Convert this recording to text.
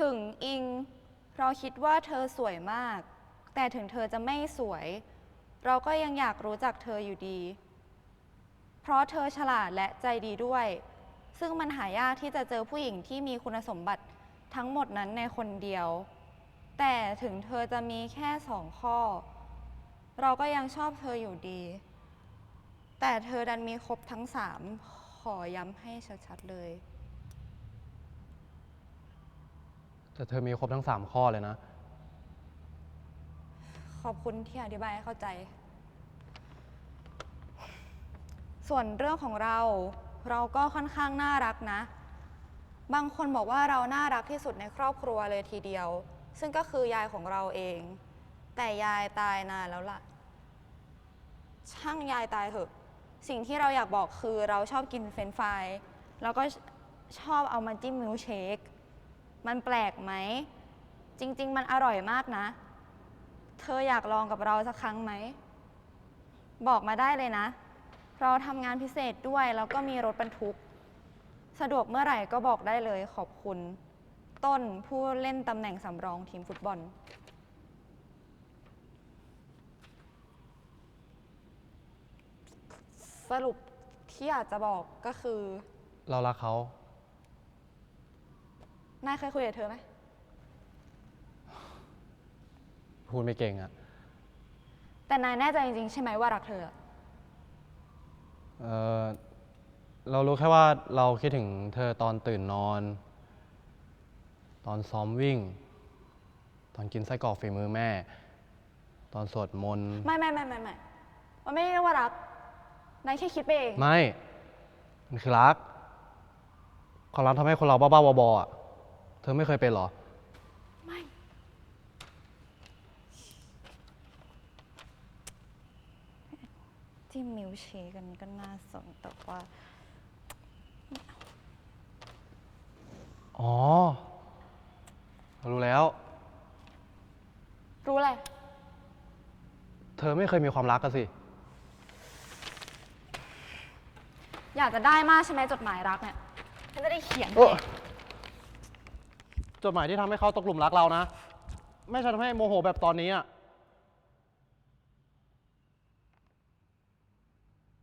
ถึงอิง เราคิดว่าเธอสวยมาก แต่ถึงเธอจะไม่สวย เราก็ยังอยากรู้จักเธออยู่ดี เพราะเธอฉลาดและใจดีด้วย ซึ่งมันหายากที่จะเจอผู้หญิงที่มีคุณสมบัติทั้งหมดนั้นในคนเดียว แต่ถึงเธอจะมีแค่สองข้อ เราก็ยังชอบเธออยู่ดี แต่เธอดันมีครบทั้งสามขอย้ำให้ชัดๆเลย แต่เธอมีครบทั้ง 3 ข้อเลยนะ ขอบคุณที่อธิบายให้เข้าใจ ส่วนเรื่องของเรา เราก็ค่อนข้างน่ารักนะ บางคนบอกว่าเราน่ารักที่สุดในครอบครัวเลยทีเดียว ซึ่งก็คือยายของเราเอง แต่ยายตายนานแล้วล่ะ ช่างยายตายเถอะ สิ่งที่เราอยากบอกคือเราชอบกินเฟรนช์ฟราย แล้วก็ชอบเอามาจิ้มมิลค์เชค มันแปลกไหม จริง ๆ มันอร่อยมากนะ เธออยากลองกับเราสักครั้งไหม บอกมาได้เลยนะ เราทำงานพิเศษด้วยแล้วก็มีรถบรรทุก สะดวกเมื่อไหร่ก็บอกได้เลยขอบคุณ ต้นผู้เล่นตำแหน่งสำรองทีมฟุตบอล สรุปที่อยากจะบอกก็คือ เรารักเขา นายเคยคุยกับเธอไหม พูดไม่เก่งอะแต่นายแน่ใจจริงๆ ใช่ไหมว่ารักเธอ เออเรารู้แค่ว่าเราคิดถึงเธอตอนตื่นนอน ตอนซ้อมวิ่ง ตอนกินไส้กรอกฝีมือแม่ ตอนสวดมนต์ ไม่ไม่ไม่ไม่ไม่มันไม่ได้เรียกว่ารัก นายแค่คิดไปเอง ไม่ มันคือรัก ความรักทำให้คนเราบ้าๆบอๆอะเธอไม่เคยเป็นเหรอ ไม่ ที่มิวเชคกันก็น่าสนแต่ว่า อ๋อเรารู้แล้ว รู้อะไร เธอไม่เคยมีความรักกันสิ อยากจะได้มากใช่ไหมจดหมายรักเนี่ยฉันจะได้เขียนโอ้ จดหมายที่ทำให้เขาตกหลุมรักเรานะ ไม่ใช่ทำให้โมโหแบบตอนนี้อะ